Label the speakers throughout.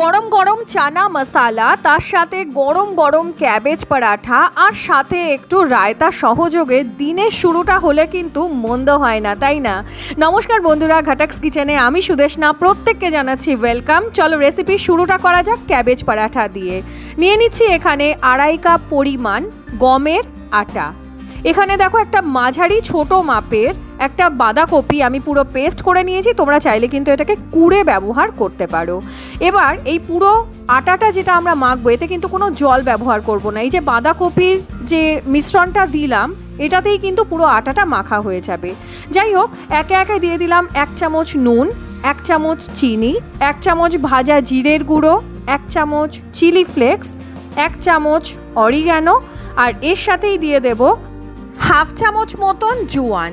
Speaker 1: গরম গরম চানা মশালা, তার সাথে গরম গরম ক্যাবেজ পরাঠা আর সাথে একটু রায়তা সহযোগে দিনের শুরুটা হলে কিন্তু মন্দ হয় না, তাই না? নমস্কার বন্ধুরা, ঘাটাক্স কিচেনে আমি সুদেশনা, প্রত্যেককে জানাচ্ছি ওয়েলকাম চলো রেসিপি শুরুটা করা যাক ক্যাবেজ পরাঠা দিয়ে। নিয়ে নিচ্ছি এখানে আড়াই কাপ পরিমাণ গমের আটা। এখানে দেখো একটা মাঝারি ছোট মাপের একটা বাঁধাকপি আমি পুরো পেস্ট করে নিয়েছি, তোমরা চাইলে কিন্তু এটাকে কুড়ে ব্যবহার করতে পারো। এবার এই পুরো আটাটা যেটা আমরা মাখবো, এতে কিন্তু কোনো জল ব্যবহার করব না। এই যে বাঁধাকপির যে মিশ্রণটা দিলাম, এটাতেই কিন্তু পুরো আটাটা মাখা হয়ে যাবে। যাই হোক, একে একে দিয়ে দিলাম এক চামচ নুন, এক চামচ চিনি, এক চামচ ভাজা জিরের গুঁড়ো, এক চামচ চিলি ফ্লেক্স, এক চামচ অরিগ্যানো, আর এর সাথেই দিয়ে দেব হাফ চামচ মতন জোয়ান।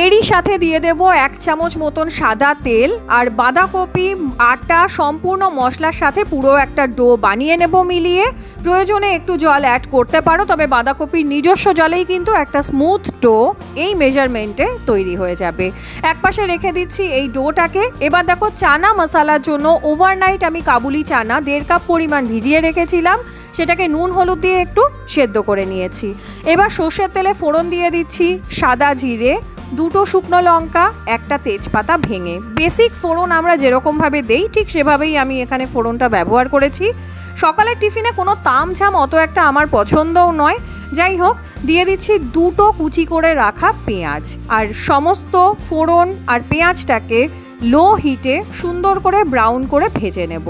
Speaker 1: এরই সাথে দিয়ে দেব এক চামচ মতন সাদা তেল আর বাঁধাকপি, আটা, সম্পূর্ণ মশলার সাথে পুরো একটা ডো বানিয়ে নেব মিলিয়ে। প্রয়োজনে একটু জল অ্যাড করতে পারো, তবে বাঁধাকপির নিজস্ব জলেই কিন্তু একটা স্মুথ ডো এই মেজারমেন্টে তৈরি হয়ে যাবে। একপাশে রেখে দিচ্ছি এই ডোটাকে। এবার দেখো চানা মশালার জন্য ওভারনাইট আমি কাবুলি চানা দেড় কাপ পরিমাণ ভিজিয়ে রেখেছিলাম। সেটাকে নুন, হলুদ দিয়ে একটু সেদ্ধ করে নিয়েছি। এবার সর্ষের তেলে ফোড়ন দিয়ে দিচ্ছি সাদা জিরে দুটো শুকনো লঙ্কা, একটা তেজপাতা ভেঙে। বেসিক ফোড়ন আমরা যেরকমভাবে দেই, ঠিক সেভাবেই আমি এখানে ফোড়নটা ব্যবহার করেছি। সকালের টিফিনে কোনো তামঝাম অত একটা আমার পছন্দও নয়। যাই হোক, দিয়ে দিচ্ছি দুটো কুচি করে রাখা পেঁয়াজ। আর সমস্ত ফোড়ন আর পেঁয়াজটাকে লো হিটে সুন্দর করে ব্রাউন করে ভেজে নেব।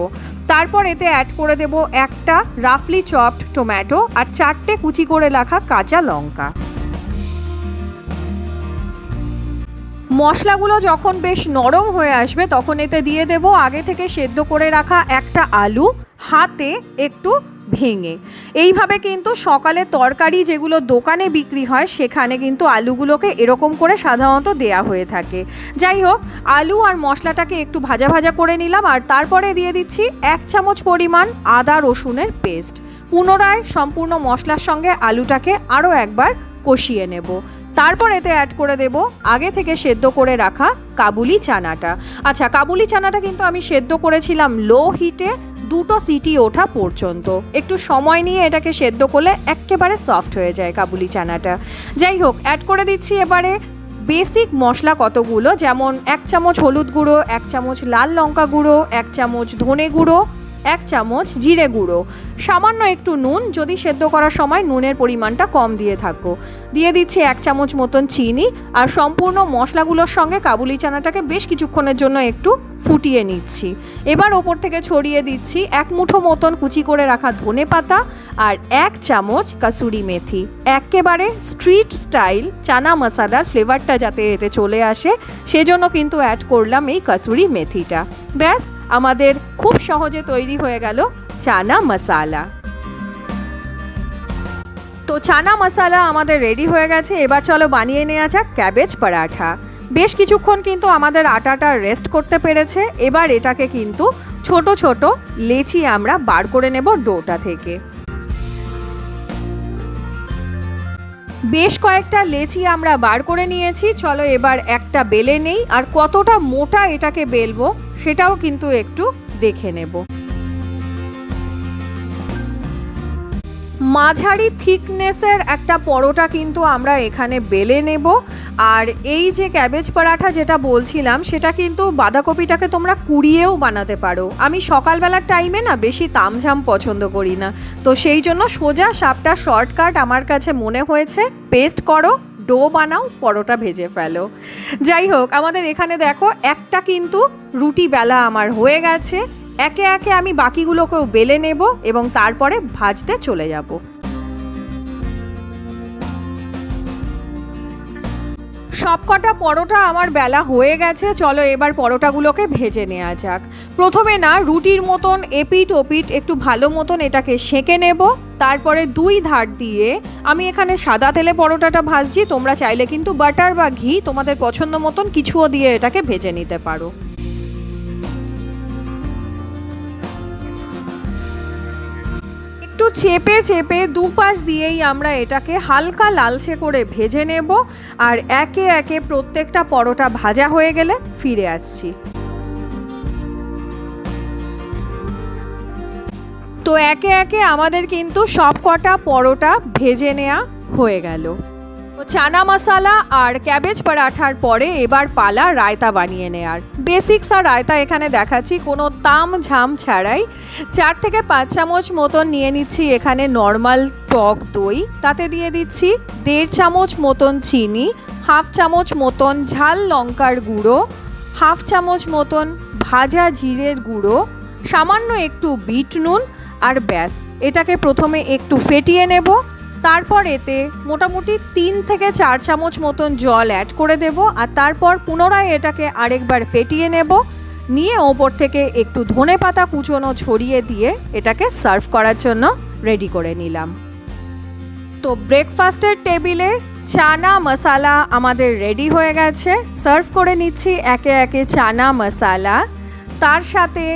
Speaker 1: তারপর এতে অ্যাড করে দেব একটা রাফলি চপড টমেটো আর চারটে কুচি করে রাখা কাঁচা লঙ্কা। মশলাগুলো যখন বেশ নরম হয়ে আসবে, তখন এতে দিয়ে দেব আগে থেকে সেদ্ধ করে রাখা একটা আলু, হাতে একটু ভেঙে। এইভাবে কিন্তু সকালে তরকারি যেগুলো দোকানে বিক্রি হয়, সেখানে কিন্তু আলুগুলোকে এরকম করে সাধারণত দেয়া হয়ে থাকে। যাই হোক, আলু আর মশলাটাকে একটু ভাজা ভাজা করে নিলাম, আর তারপরে দিয়ে দিচ্ছি এক চামচ পরিমাণ আদা রসুনের পেস্ট। পুনরায় সম্পূর্ণ মশলার সঙ্গে আলুটাকে আরও একবার কষিয়ে নেব। তারপর এতে অ্যাড করে দেব আগে থেকে সেদ্ধ করে রাখা কাবুলি চানাটা। আচ্ছা কাবুলি চানাটা কিন্তু আমি সেদ্ধ করেছিলাম লো হিটে দুটো সিটি ওঠা পর্যন্ত। একটু সময় নিয়ে এটাকে সেদ্ধ করলে একেবারে সফট হয়ে যায় কাবুলি চানাটা। যাই হোক অ্যাড করে দিচ্ছি এবারে বেসিক মশলা কতগুলো? যেমন এক চামচ হলুদ গুঁড়ো, এক চামচ লাল লঙ্কা গুঁড়ো, এক চামচ ধনে গুঁড়ো এক চামচ জিরে গুঁড়ো। সামান্য একটু নুন, যদি সেদ্ধ করার সময় নুনের পরিমাণটা কম দিয়ে থাকব দিয়ে দিচ্ছি এক চামচ মতন চিনি, আর সম্পূর্ণ মশলাগুলোর সঙ্গে কাবুলি চানাটাকে বেশ কিছুক্ষণের জন্য একটু ফুটিয়ে নিচ্ছি। এবার ওপর থেকে ছড়িয়ে দিচ্ছি এক মুঠো মতন কুচি করে রাখা ধনে পাতা আর এক চামচ কাসুরি মেথি। একেবারে স্ট্রিট স্টাইল চানা মশালার ফ্লেভারটা যাতে এতে চলে আসে, সেজন্য কিন্তু অ্যাড করলাম এই কাসুরি মেথিটা। ব্যাস, আমাদের খুব সহজে তৈরি হয়ে গেল চানা মশালা। তো চানা মশালা আমাদের রেডি হয়ে গেছে, এবার চলো বানিয়ে নেওয়া যাক ক্যাবেজ পরাঠা। বেশ কিছুক্ষণ কিন্তু আমাদের আটাটা রেস্ট করতে পেরেছে। এবার এটাকে কিন্তু ছোট ছোট লেচি আমরা বার করে নেব ডোটা থেকে। বেশ কয়েকটা লেচি আমরা বার করে নিয়েছি। চলো এবার একটা বেলে নেই। আর কতটা মোটা এটাকে বেলবো, সেটাও কিন্তু একটু দেখে নেব। মাঝারি থিকনেসের একটা পরোটা কিন্তু আমরা এখানে বেলে নেব। আর এই যে ক্যাবেজ পরাঠা যেটা বলছিলাম, সেটা কিন্তু বাঁধাকপিটাকে তোমরা কুড়িয়েও বানাতে পারো। আমি সকালবেলার টাইমে না বেশি তামঝাম পছন্দ করি না। তো সেই জন্য সোজা সাপটা শর্টকাট আমার কাছে মনে হয়েছে পেস্ট করো ডো বানাও, পরোটা ভেজে ফেলো। যাই হোক, আমাদের এখানে দেখো, একটা কিন্তু রুটি বেলা আমার হয়ে গেছে। একে একে আমি বাকিগুলোকেও বেলে নেব এবং তারপরে ভাজতে চলে যাব। সবকটা পরোটা আমার বেলা হয়ে গেছে, চলো এবার পরোটাগুলোকে ভেজে নেওয়া যাক। প্রথমে না রুটির মতন এপিট ওপিট একটু ভালো মতন এটাকে সেঁকে নেব, তারপরে দুই ধার দিয়ে আমি এখানে সাদা তেলে পরোটাটা ভাজছি, তোমরা চাইলে কিন্তু বাটার বা ঘি তোমাদের পছন্দ মতন কিছুও দিয়ে এটাকে ভেজে নিতে পারো। একটু চেপে চেপে দুপাশ দিয়েই আমরা এটাকে হালকা লালচে করে ভেজে নেব আর একে একে প্রত্যেকটা পরোটা ভাজা হয়ে গেলে ফিরে আসছি। তো একে একে আমাদের কিন্তু সব কটা পরোটা ভেজে নেওয়া হয়ে গেল। চানা মশালা আর ক্যাবেজ পরাঠার পরে এবার পালা রায়তা বানিয়ে নেয়ার। বেসিক্স আর রায়তা এখানে দেখাচ্ছি, কোনো তাম ঝাম ছাড়াই। চার থেকে পাঁচ চামচ মতন নিয়ে নিচ্ছি এখানে নর্মাল টক দই। তাতে দিয়ে দিচ্ছি দেড় চামচ মতন চিনি, হাফ চামচ মতন ঝাল লঙ্কার গুঁড়ো, হাফ চামচ মতন ভাজা জিরের গুঁড়ো, সামান্য একটু বিট নুন আর ব্যাস। এটাকে প্রথমে একটু ফেটিয়ে নেব। তারপর এতে মোটামুটি তিন থেকে চার চামচ মতন জল অ্যাড করে দেব আর তারপর পুনরায় এটাকে আরেকবার ফেটিয়ে নেব। নিয়ে ওপর থেকে একটু ধনে পাতা কুচোনো ছড়িয়ে দিয়ে এটাকে সার্ভ করার জন্য রেডি করে নিলাম। তো ব্রেকফাস্টের টেবিলে চানা মশালা আমাদের রেডি হয়ে গেছে। সার্ভ করে নিচ্ছি একে একে চানা মশালা। তার সাথে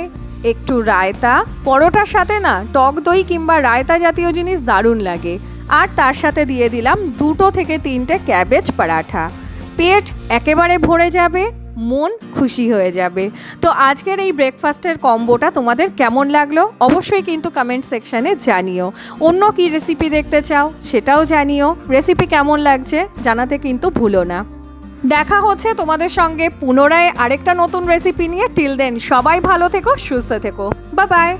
Speaker 1: একটু রায়তা। পরোটার সাথে না টক দই কিংবা রায়তা জাতীয় জিনিস দারুণ লাগে। আর তার সাথে দিয়ে দিলাম দুটো থেকে তিনটে ক্যাবেজ পরাঠা। পেট একেবারে ভরে যাবে, মন খুশি হয়ে যাবে। তো আজকের এই ব্রেকফাস্টের কম্বোটা তোমাদের কেমন লাগল? অবশ্যই কিন্তু কমেন্ট সেকশানে জানিও। অন্য কি রেসিপি দেখতে চাও সেটাও জানিও। রেসিপি কেমন লাগছে জানাতে কিন্তু ভুলো না। দেখা হচ্ছে তোমাদের সঙ্গে পুনরায় আরেকটা নতুন রেসিপি নিয়ে। টিল দেন সবাই ভালো থেকো, সুস্থ থেকো। বা বাই